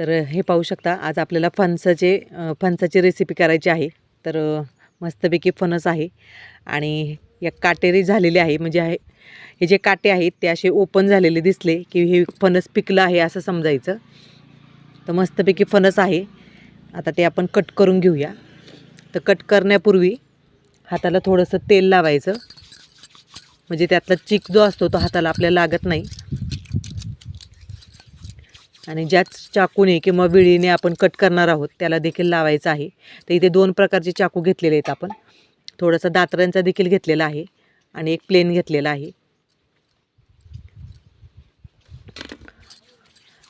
तर हे पाहू शकता आज आपल्याला फणसाचे फणसाची रेसिपी करायची आहे तर मस्तपैकी फणस आहे आणि या काटेरी झालेले आहे म्हणजे आहे हे जे काटे आहेत ते असे ओपन झालेले दिसले की हे फणस पिकलं आहे असं समजायचं. तर मस्तपैकी फणस आहे. आता ते आपण कट करून घेऊया. तर कट करण्यापूर्वी हाताला थोडंसं तेल लावायचं. म्हणजे त्यातला चिक जो असतो तो हाताला आपल्याला लागत नाही. आणि ज्याच चाकूने किंवा विळीने आपण कट करणार आहोत त्याला देखील लावायचं आहे. तर इथे दोन प्रकारचे चाकू घेतलेले आहेत आपण. थोडासा दातऱ्यांचा देखील घेतलेला आहे आणि एक प्लेन घेतलेला आहे.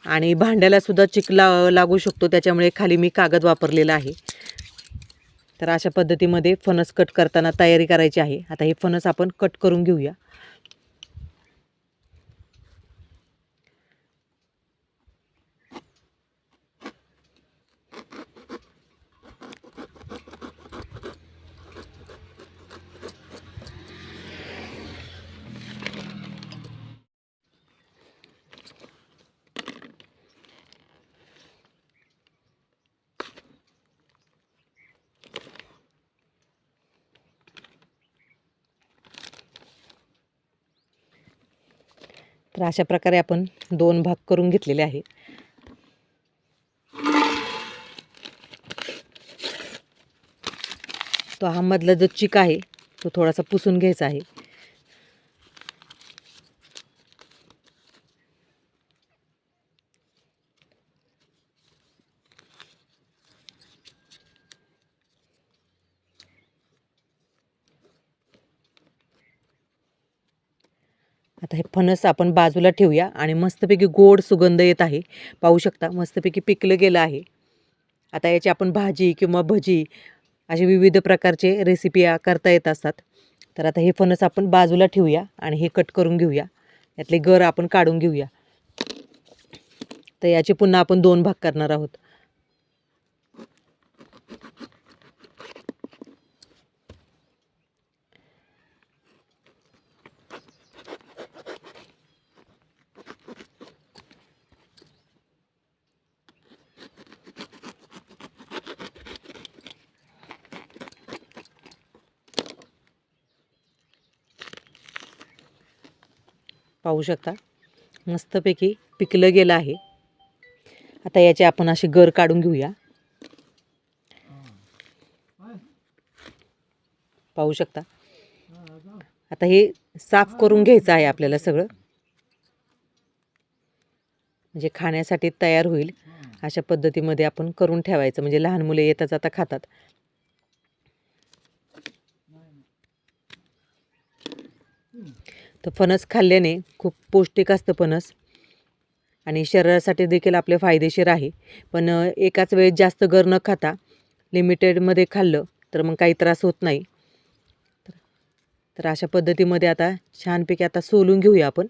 आणि भांड्यालासुद्धा चिक ला लागू शकतो त्याच्यामुळे खाली मी कागद वापरलेला आहे. तर अशा पद्धतीमध्ये फणस कट करताना तयारी करायची आहे. आता हे फणस आपण कट करून घेऊया. तर अशा प्रकारे आपण दोन भाग करून घेतलेले आहे. तो हा मधला जो चिक आहे तो थोडासा पुसून घ्यायचा आहे. आता हे फणस आपण बाजूला ठेवूया आणि मस्तपैकी गोड सुगंध येत आहे. पाहू शकता मस्तपैकी पिकलं गेलं आहे. आता याची आपण भाजी किंवा भजी असे विविध प्रकारचे रेसिपी करता येत असतात. तर आता हे फणस आपण बाजूला ठेवूया आणि हे कट करून घेऊया. यातले गर आपण काढून घेऊया. तर याचे पुन्हा आपण दोन भाग करणार आहोत. पाहू शकता. मस्तपैकी पिकलं गेलं आहे. आता याचे आपण असे गर काढून घेऊया. पाहू शकता. आता हे साफ करून घ्यायचं आहे आपल्याला सगळं. म्हणजे खाण्यासाठी तयार होईल. अशा पद्धतीमध्ये आपण करून ठेवायचं. म्हणजे लहान मुले येता जाता खातात. तर फणस खाल्ल्याने खूप पौष्टिक असतं फणस. आणि शरीरासाठी देखील आपले फायदेशीर आहे. पण एकाच वेळेस जास्त गर न खाता लिमिटेडमध्ये खाल्लं तर मग काही त्रास होत नाही. तर तर अशा पद्धतीमध्ये आता छानपैकी आता सोलून घेऊया आपण.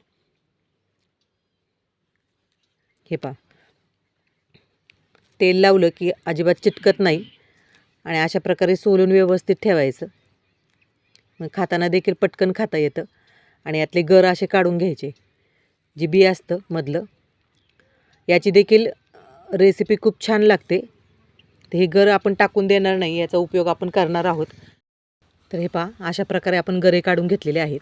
हे पा तेल लावलं की अजिबात चिटकत नाही आणि अशा प्रकारे सोलून व्यवस्थित ठेवायचं. मग खाताना देखील पटकन खाता येतं. आणि यातले गर असे काढून घ्यायचे. जी बी असतं मधलं. याची देखील रेसिपी खूप छान लागते. तर हे गर आपण टाकून देणार नाही याचा उपयोग आपण करणार आहोत. तर हे पहा अशा प्रकारे आपण गरे काढून घेतलेले आहेत.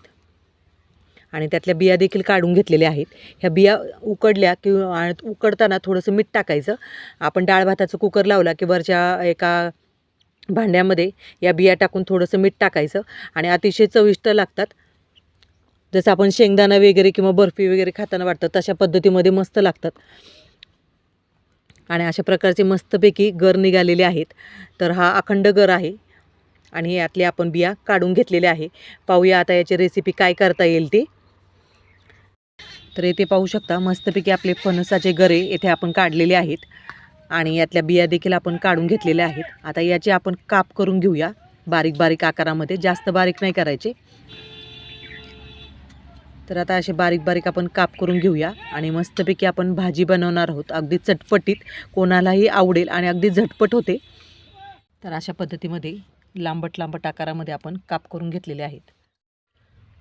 आणि त्यातल्या बिया देखील काढून घेतलेल्या आहेत. ह्या बिया उकडल्या किंवा उकडताना थोडंसं मीठ टाकायचं. आपण डाळ भाताचं कुकर लावला की वरच्या एका भांड्यामध्ये या बिया टाकून थोडंसं मीठ टाकायचं. आणि अतिशय चविष्ट लागतात. जसं आपण शेंगदाणा वगैरे किंवा बर्फी वगैरे खाताना वाटतं तशा पद्धतीमध्ये मस्त लागतात. आणि अशा प्रकारचे मस्तपैकी गर निघालेले आहेत. तर हा अखंड गर आहे. आणि यातले आपण बिया काढून घेतलेले आहे. पाहूया आता याची रेसिपी काय करता येईल ती. तर येथे पाहू शकता मस्तपैकी आपले फणसाचे गरे येथे आपण काढलेले आहेत. आणि यातल्या बिया देखील आपण काढून घेतलेल्या आहेत. आता याची आपण काप करून घेऊया. बारीक बारीक आकारामध्ये. जास्त बारीक नाही करायचे. तर आता असे बारीक बारीक आपण काप करून घेऊया आणि मस्तपैकी आपण भाजी बनवणार आहोत. अगदी चटपटीत. कोणालाही आवडेल आणि अगदी झटपट होते. तर अशा पद्धतीमध्ये लांबट लांबट आकारामध्ये आपण काप करून घेतलेले आहेत.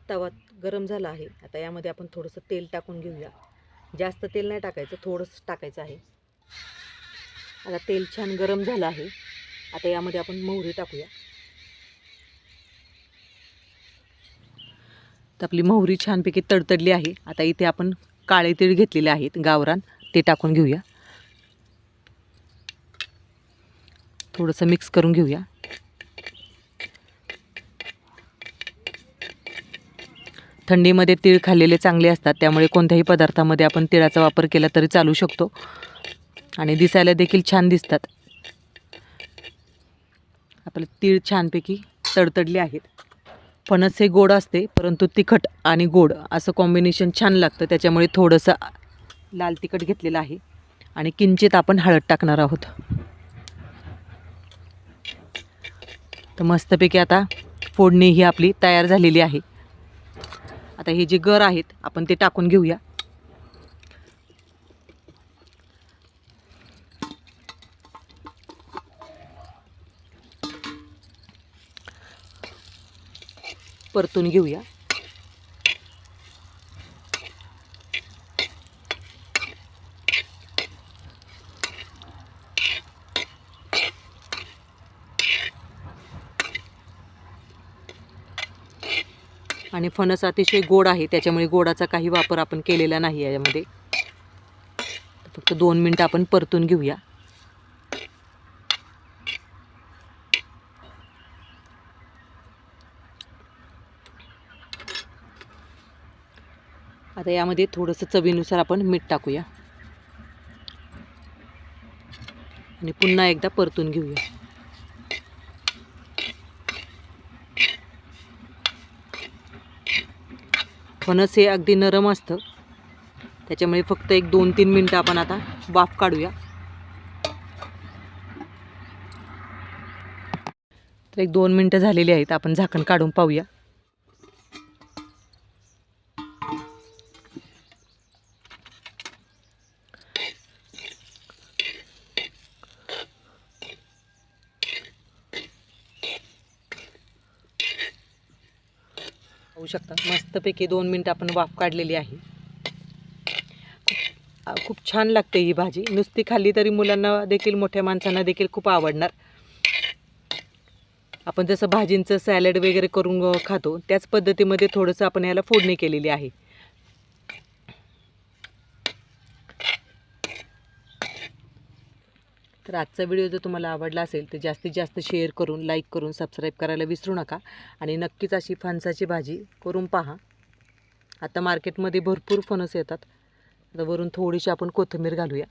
तवा गरम झाला आहे. आता यामध्ये आपण थोडंसं तेल टाकून घेऊया. जास्त तेल नाही टाकायचं थोडंसं टाकायचं आहे. आता तेल छान गरम झालं आहे. आता यामध्ये आपण मोहरी टाकूया. तर आपली मोहरी छानपैकी तडतडली आहे. आता इथे आपण काळे तीळ घेतलेले आहेत गावरान. ते टाकून घेऊया. थोडंसं मिक्स करून घेऊया. थंडीमध्ये तीळ खाल्लेले चांगले असतात त्यामुळे कोणत्याही पदार्थामध्ये आपण तिळाचा वापर केला तरी चालू शकतो. आणि दिसायला देखील छान दिसतात. आपले तीळ छानपैकी तडतडले आहेत. फणस हे गोड असते परंतु तिखट आणि गोड असं कॉम्बिनेशन छान लागतं. त्याच्यामुळे थोडंसं लाल तिखट घेतलेलं आहे. आणि किंचित आपण हळद टाकणार आहोत. तर मस्तपैकी आता फोडणी ही आपली तयार झालेली आहे. आता हे जे गर आहेत आपण ते टाकून घेऊया. परतून घेऊया. आणि फणस अतिशय गोड आहे त्याच्यामुळे गोडाचा काही वापर आपण केलेला नाही याच्यामध्ये फक्त दोन मिनटं आपण परतून घेऊया. आता यामध्ये थोडंसं चवीनुसार आपण मीठ टाकूया. आणि पुन्हा एकदा परतून घेऊया. फणस हे अगदी नरम असतं. त्याच्यामुळे फक्त एक दोन तीन मिनटं आपण आता वाफ काढूया. तर एक दोन मिनटं झालेली आहेत आपण झाकण काढून पाहूया. पाहू शकता. मस्तपैकी दोन मिनटं आपण वाफ काढलेली आहे. खूप छान लागते ही भाजी. नुसती खाल्ली तरी मुलांना देखील मोठ्या माणसांना देखील खूप आवडणार. आपण जसं भाजींचं सॅलड वगैरे करून खातो त्याच पद्धतीमध्ये थोडंसं आपण याला फोडणी केलेली आहे. तर आजचा व्हिडिओ जर तुम्हाला आवडला असेल तर जास्तीत जास्त शेअर करून लाईक करून सबस्क्राईब करायला विसरू नका. आणि नक्कीच अशी फणसाची भाजी करून पहा. आता मार्केटमध्ये भरपूर फणस येतात. आता वरून थोडीशी आपण कोथिंबीर घालूया.